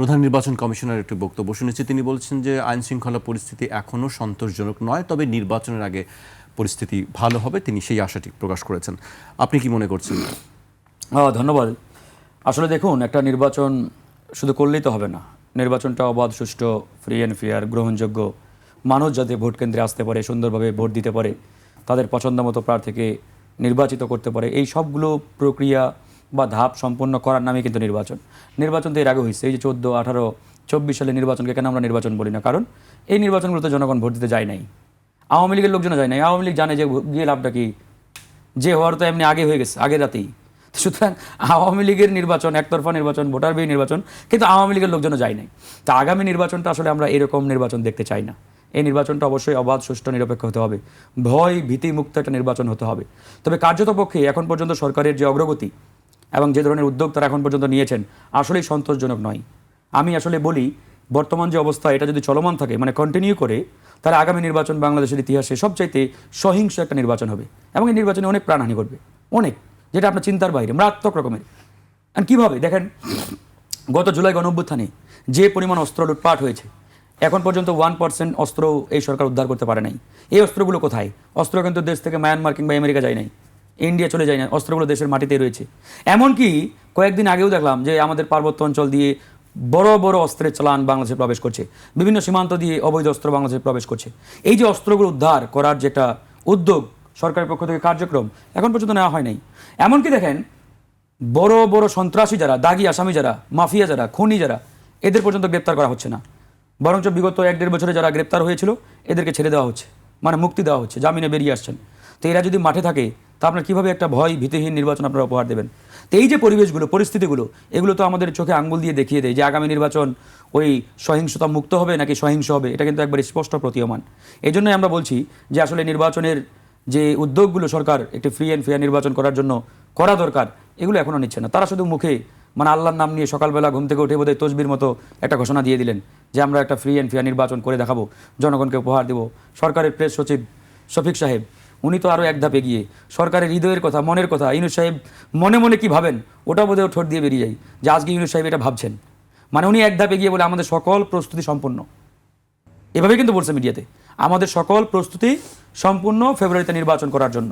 প্রধান নির্বাচন কমিশনার একটি বক্তব্য শুনেছি। তিনি বলছেন যে আইন শৃঙ্খলা পরিস্থিতি এখনও সন্তোষজনক নয়, তবে নির্বাচনের আগে পরিস্থিতি ভালো হবে, তিনি সেই আশাটি প্রকাশ করেছেন। আপনি কি মনে করছেন? ধন্যবাদ। আসলে দেখুন, একটা নির্বাচন শুধু করলেই তো হবে না। নির্বাচনটা অবাধ, সুষ্ঠু ফ্রি অ্যান্ড ফেয়ার গ্রহণযোগ্য মানুষ যাতে ভোট কেন্দ্রে আসতে পারে, সুন্দরভাবে ভোট দিতে পারে, তাদের পছন্দ মতো প্রার্থীকে নির্বাচিত করতে পারে, এই সবগুলো প্রক্রিয়া বা ধাপ সম্পন্ন করার নামে কিন্তু নির্বাচন। নির্বাচন তো এর আগে হয়েছে এই যে চোদ্দ, আঠারো, চব্বিশ সালে নির্বাচনকে কেন আমরা নির্বাচন বলি না? কারণ এই নির্বাচনগুলোতে জনগণ ভোট দিতে যায় নাই। আওয়ামী লীগের লোকজন যায় নাই। আওয়ামী লীগ জানে যে গিয়ে লাভটা কি? যে হওয়ার তো এমনি আগে হয়ে গেছে, আগের রাতেই। সুতরাং আওয়ামী লীগের নির্বাচন, একতরফা নির্বাচন, ভোটার বিহীন নির্বাচন, কিন্তু আওয়ামী লীগের লোকজনও যায় নাই। তা আগামী নির্বাচনটা আসলে আমরা এরকম নির্বাচন দেখতে চাই না। এই নির্বাচনটা অবশ্যই অবাধ, সুষ্ঠু, নিরপেক্ষ হতে হবে। ভয় ভীতিমুক্ত একটা নির্বাচন হতে হবে। তবে কার্যত পক্ষে এখন পর্যন্ত সরকারের যে অগ্রগতি এবং যে ধরনের উদ্যোগ তারা এখন পর্যন্ত নিয়েছেন, আসলেই সন্তোষজনক নয়। আমি আসলে বলি, বর্তমান যে অবস্থা, এটা যদি চলমান থাকে মানে কন্টিনিউ করে, তাহলে আগামী নির্বাচন বাংলাদেশের ইতিহাসে সবচাইতে সহিংস একটা নির্বাচন হবে। এবং এই নির্বাচনে অনেক প্রাণহানি ঘটবে। অনেক। যেটা আপনার চিন্তার বাইরে, মারাত্মক রকমের। আর কীভাবে? দেখেন, গত জুলাই গণঅভ্যুত্থানে যে পরিমাণ অস্ত্র লুটপাট হয়েছে, এখন পর্যন্ত ওয়ান পার্সেন্ট অস্ত্র এই সরকার উদ্ধার করতে পারে নাই। এই অস্ত্রগুলো কোথায়? অস্ত্র কিন্তু দেশ থেকে মায়ানমার কিংবা আমেরিকা যায় নাই। ইন্ডিয়া চলে যায় না, অস্ত্রগুলো দেশের মাটিতে রয়েছে। এমনকি কয়েকদিন আগেও দেখলাম যে আমাদের পার্বত্য অঞ্চল দিয়ে বড় বড় অস্ত্রের চালান বাংলাদেশে প্রবেশ করছে। বিভিন্ন সীমান্ত দিয়ে অবৈধ অস্ত্র বাংলাদেশে প্রবেশ করছে। এই যে অস্ত্রগুলো উদ্ধার করার যেটা উদ্যোগ সরকারের পক্ষ থেকে কার্যক্রম, এখন পর্যন্ত নেওয়া হয় নাই। এমনকি দেখেন, বড় বড় সন্ত্রাসী যারা, দাগি আসামি যারা, মাফিয়া যারা, খুনি যারা, এদের পর্যন্ত গ্রেপ্তার করা হচ্ছে না। বরঞ্চ বিগত এক দেড় বছরে যারা গ্রেপ্তার হয়েছিল, এদেরকে ছেড়ে দেওয়া হচ্ছে মানে মুক্তি দেওয়া হচ্ছে, জামিনে বেরিয়ে আসছেন। তো এরা যদি মাঠে থাকে তা আপনার কীভাবে একটা ভয় ভীতিহীন নির্বাচন আপনারা উপহার দেবেন? তো এই যে পরিবেশগুলো, পরিস্থিতিগুলো, এগুলো তো আমাদের চোখে আঙ্গুল দিয়ে দেখিয়ে দেয় যে আগামী নির্বাচন ওই সহিংসতা মুক্ত হবে নাকি সহিংস হবে, এটা কিন্তু একবার স্পষ্ট প্রতীয়মান। এই জন্যই আমরা বলছি যে আসলে নির্বাচনের যে উদ্যোগগুলো সরকার একটি ফ্রি অ্যান্ড ফেয়ার নির্বাচন করার জন্য করা দরকার, এগুলো এখনও নিচ্ছে না। তারা শুধু মুখে মানে আল্লাহর নাম নিয়ে সকালবেলা ঘুম থেকে উঠে বোধহয় তসবির মতো একটা ঘোষণা দিয়ে দিলেন যে আমরা একটা ফ্রি অ্যান্ড ফেয়ার নির্বাচন করে দেখাবো, জনগণকে উপহার দেবো। সরকারের প্রেস সচিব শফিক সাহেব উনি তো আরও এক ধাপ এগিয়ে। সরকারের হৃদয়ের কথা, মনের কথা ইউনুস সাহেব মনে মনে কি ভাবেন? ওটা বোধহয় ঠোঁট দিয়ে বেরিয়ে যায় যে আজকে ইউনুস সাহেব এটা ভাবছেন। মানে উনি এক ধাপ এগিয়ে বলে আমাদের সকল প্রস্তুতি সম্পন্ন এভাবে কিন্তু বলছে মিডিয়াতে, আমাদের সকল প্রস্তুতি সম্পূর্ণ ফেব্রুয়ারিতে নির্বাচন করার জন্য।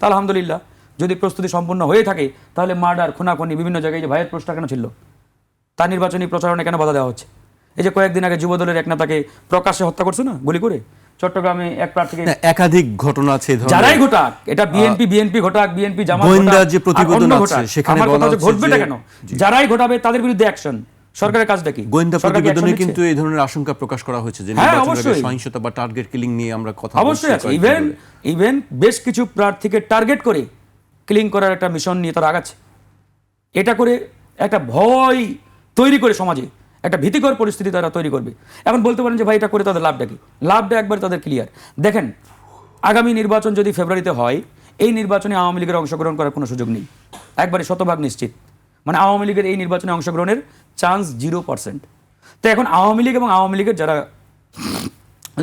তা আলহামদুলিল্লাহ, যদি প্রস্তুতি সম্পূর্ণ হয়ে থাকে, তাহলে মার্ডার, খুনাখুনি, বিভিন্ন জায়গায় যে ভাইয়ের প্রশ্ন কেন ছিল? তার নির্বাচনী প্রচারণে কেন বাধা দেওয়া হচ্ছে? এই যে কয়েকদিন আগে যুবদলের এক নেতাকে প্রকাশ্যে হত্যা করছে না, গুলি করে? চট্টগ্রামে এক প্রার্থীকে একাধিক ঘটনা আছে। যারাই ঘটাক এটা বিএনপি বিএনপি ঘটাক বিএনপি জামাত গোয়েন্দা যে প্রতিবেদন আছে, সেখানে বলা হচ্ছে ঘটবেটা কেন? যারাই ঘটাবে তাদের বিরুদ্ধে অ্যাকশন সরকারের কাজটা কি? গোয়েন্দা প্রতিবেদনে কিন্তু এই ধরনের আশঙ্কা প্রকাশ করা হয়েছে যে হ্যাঁ, নির্বাচনের সহিংসতা বা টার্গেট কিলিং নিয়ে আমরা কথা অবশ্যই আছে। ইভেন ইভেন বেশ কিছু প্রার্থীকে টার্গেট করে ক্লিং করার একটা মিশন নিয়ে তারা আগাচ্ছে। এটা করে একটা ভয় তৈরি করে সমাজে। একটা ভীতিকর পরিস্থিতি তারা তৈরি করবে। এখন বলতে পারেন যে ভাই এটা করে তাদের লাভটা কি? লাভটা একবার তাদের ক্লিয়ার দেখেন, আগামী নির্বাচন যদি ফেব্রুয়ারিতে হয়, এই নির্বাচনে আওয়ামী লীগের অংশগ্রহণ করার কোনো সুযোগ নেই। একবারে শতভাগ নিশ্চিত। মানে আওয়ামী লীগের এই নির্বাচনে অংশগ্রহণের চান্স জিরো পার্সেন্ট তো এখন আওয়ামী লীগ এবং আওয়ামী লীগের যারা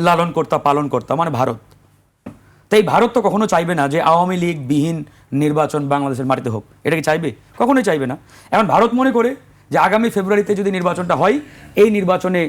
লালন কর্তা পালন কর্তা মানে ভারত তাই ভারত তো কখনো চাইবে না যে আওয়ামী লীগ বিহীন নির্বাচন বাংলাদেশের মাটিতে হোক। এটা কি চাইবে? কখনোই চাইবে না। এখন ভারত মনে করে যে আগামী ফেব্রুয়ারিতে যদি নির্বাচনটা হয়, এই নির্বাচনে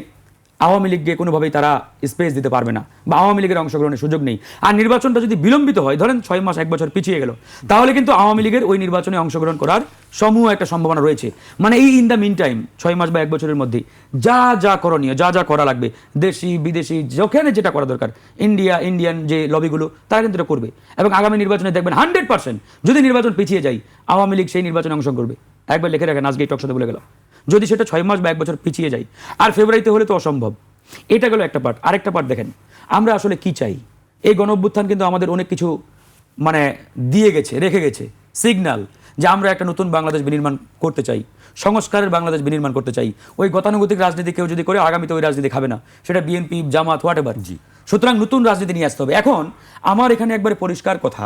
আওয়ামী লীগকে কোনোভাবেই তারা স্পেস দিতে পারবে না বা আওয়ামী লীগের অংশগ্রহণের সুযোগ নেই। আর নির্বাচনটা যদি বিলম্বিত হয়, ধরেন ছয় মাস, এক বছর পিছিয়ে গেল, তাহলে কিন্তু আওয়ামী লীগের ওই নির্বাচনে অংশগ্রহণ করার সমূহ একটা সম্ভাবনা রয়েছে। মানে এই ইন দ্য মিন টাইম ছয় মাস বা এক বছরের মধ্যে যা যা করণীয়, যা যা করা লাগবে, দেশি, বিদেশি, যেখানে যেটা করা দরকার ইন্ডিয়া ইন্ডিয়ান যে লবিগুলো তারা কিন্তু এটা করবে। এবং আগামী নির্বাচনে দেখবেন হান্ড্রেড পার্সেন্ট যদি নির্বাচন পিছিয়ে যায়, আওয়ামী লীগ সেই নির্বাচনে অংশগ্রহণ করবে। একবার লিখে রাখেন, আজকে এই টক সাথে বলে গেল যদি সেটা ছয় মাস বা এক বছর পিছিয়ে যায়, আর ফেব্রুয়ারিতে হলে তো অসম্ভব। এটা গেল একটা পার্ট আরেকটা পার্ট দেখেন, আমরা আসলে কি চাই? এই গণ অভ্যুত্থান কিন্তু আমাদের অনেক কিছু মানে দিয়ে গেছে, রেখে গেছে। সিগন্যাল যে আমরা একটা নতুন বাংলাদেশ বিনির্মাণ করতে চাই, সংস্কারের বাংলাদেশ বিনির্মাণ করতে চাই। ওই গতানুগতিক রাজনীতি কেউ যদি করে, আগামীতে ওই রাজনীতি খাবে না। সেটা বিএনপি জামাত হোয়াট এভার জি। সুতরাং নতুন রাজনীতি নিয়ে আসতে হবে। এখন, আমার এখানে একবারে পরিষ্কার কথা,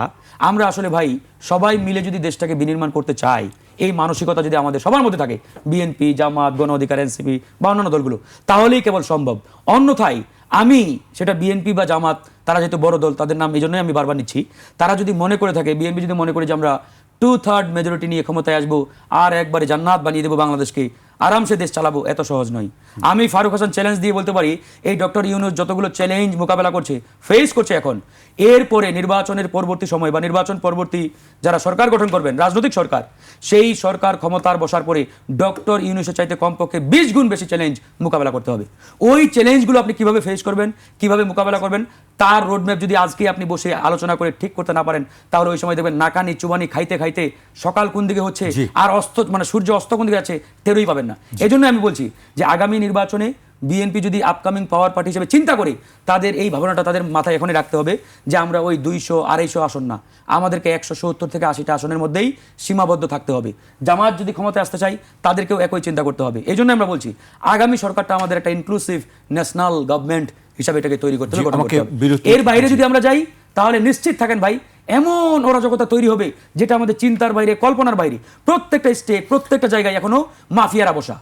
আমরা আসলে ভাই সবাই মিলে যদি দেশটাকে বিনির্মাণ করতে চাই, এই মানসিকতা যদি আমাদের সবার মধ্যে থাকে, বিএনপি, জামাত, গণ অধিকার, এনসিপি বা অন্যান্য দলগুলো, তাহলেই কেবল সম্ভব। অন্যথায় আমি সেটা বিএনপি বা জামাত, তারা যেহেতু বড় দল, তাদের নাম এই জন্যই আমি বারবার নিচ্ছি, তারা যদি মনে করে থাকে, বিএনপি যদি মনে করে যে আমরা টু থার্ড মেজরিটি নিয়ে ক্ষমতায় আসব, আর একবারে জান্নাত বানিয়ে দেবো বাংলাদেশকে আরামসে দেশ চালাবো এত সহজ নয়। আমি ফারুক হাসান চ্যালেঞ্জ দিয়ে বলতে পারি এই ডক্টর ইউনুস যতগুলো চ্যালেঞ্জ মোকাবেলা করছে ফেস করছে এখন। এরপরে নির্বাচনের পরবর্তী সময় বা নির্বাচন পরবর্তী যারা সরকার গঠন করবেন রাজনৈতিক সরকার সেই সরকার ক্ষমতার বসার পরে ডক্টর ইউনুসের চাইতে কমপক্ষে বিশ গুণ বেশি চ্যালেঞ্জ মোকাবেলা করতে হবে। ওই চ্যালেঞ্জগুলো আপনি কীভাবে ফেস করবেন কীভাবে মোকাবেলা করবেন তার রোডম্যাপ যদি আজকে আপনি বসে আলোচনা করে ঠিক করতে না পারেন তাহলে ওই সময় দেখবেন নাকানি চুবানি খাইতে খাইতে সকাল কোন দিকে হচ্ছে আর অস্ত মানে সূর্য অস্ত কোন দিকে আছে টেরই পাবেন না। এই জন্য আমি বলছি যে আগামী নির্বাচনে বিএনপি যদি আপকামিং পাওয়ার পার্টি হিসেবে চিন্তা করে তাদের এই ভাবনাটা তাদের মাথায় এখনই রাখতে হবে যে আমরা ওই দুইশো আড়াইশো আসন না আমাদেরকে একশো সত্তর থেকে আশিটা আসনের মধ্যেই সীমাবদ্ধ থাকতে হবে। জামাত যদি ক্ষমতায় আসতে চাই তাদেরকেও একই চিন্তা করতে হবে। এই জন্য আমরা বলছি আগামী সরকারটা আমাদের একটা ইনক্লুসিভ ন্যাশনাল গভর্নমেন্ট হিসাবে এটাকে তৈরি করতে হবে এর বাইরে যদি আমরা যাই তাহলে নিশ্চিত থাকেন ভাই এমন অরাজকতা তৈরি হবে যেটা আমাদের চিন্তার বাইরে, কল্পনার বাইরে। প্রত্যেকটা স্টেট প্রত্যেকটা জায়গায় এখনও মাফিয়ারা বসা।